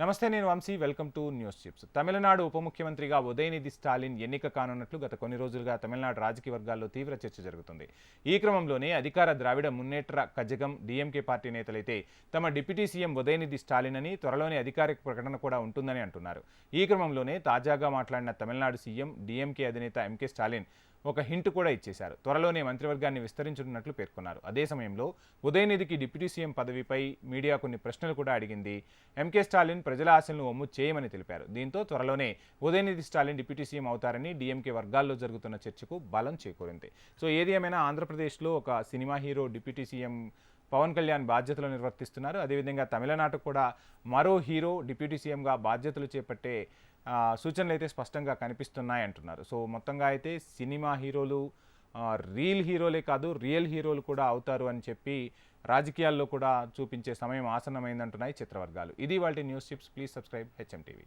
నమస్తే నేను Vamshi. Welcome to news chips. Tamil Nadu ఉప ముఖ్యమంత్రిగా ఉదయనిధి స్టాలిన్ ఎన్నిక కానున్నట్లు గత కొన్ని రోజులుగా తమిళనాడు రాజకీయ వర్గాల్లో తీవ్ర చర్చ జరుగుతుంది. ఈ క్రమంలోనే అధికార ద్రావిడ మున్నేట్ర కజగం డిఎంకే పార్టీ నేతలైతే తమ డిప్యూటీ సీఎం ఉదయనిధి స్టాలిన్ అని త్వరలోనే అధికారిక ప్రకటన కూడా ఉంటుందని అంటున్నారు. ఈ క్రమంలోనే తాజాగా మాట్లాడిన తమిళనాడు సీఎం డిఎంకే అధినేత ఎంకే స్టాలిన్ ఒక హింట్ కూడా ఇచ్చేశారు. త్వరలోనే మంత్రివర్గాన్ని విస్తరించనున్నట్లు పేర్కొన్నారు. అదే సమయంలో ఉదయనిధికి డిప్యూటీ సీఎం పదవిపై మీడియా కొన్ని ప్రశ్నలు కూడా అడిగింది. ఎంకే స్టాలిన్ ప్రజల ఆశలను ఒమ్ము చేయమని తెలిపారు. దీంతో త్వరలోనే ఉదయనిధి స్టాలిన్ డిప్యూటీ సీఎం అవుతారని డిఎంకే వర్గాల్లో జరుగుతున్న చర్చకు బలం చేకూరింది. సో ఏది ఏమైనా ఆంధ్రప్రదేశ్లో ఒక cinema hero deputy CM Pawan Kalyan బాధ్యతలు నిర్వర్తిస్తున్నారు. అదేవిధంగా తమిళనాడు కూడా మరో హీరో డిప్యూటీ సీఎంగా బాధ్యతలు చేపట్టే సూచనలు అయితే స్పష్టంగా కనిపిస్తున్నాయి అంటున్నారు. సో మొత్తంగా అయితే సినిమా హీరోలు రీల్ హీరోలే కాదు రియల్ హీరోలు కూడా అవుతారు అని చెప్పి రాజకీయాల్లో కూడా చూపించే సమయం ఆసన్నమైందంటున్నాయి చిత్రవర్గాలు. ఇది వాళ్ళ news chips please subscribe HM TV.